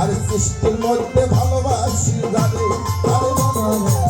আর সৃষ্টির মধ্যে ভালোবাসি জানে তার মনে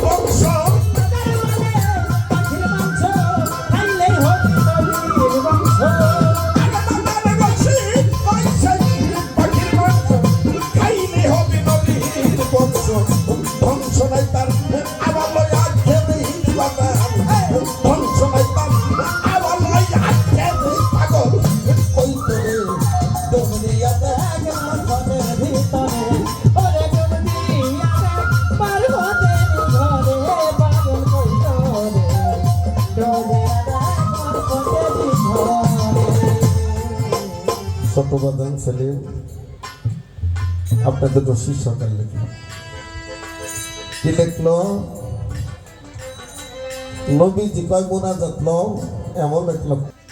vamos só. চট্টোপাধ্যায় সেলিম আপনাদের রশিদ সরকার লিখল কি লিখল? নবী জিপাগুনা যত্ন এমন এক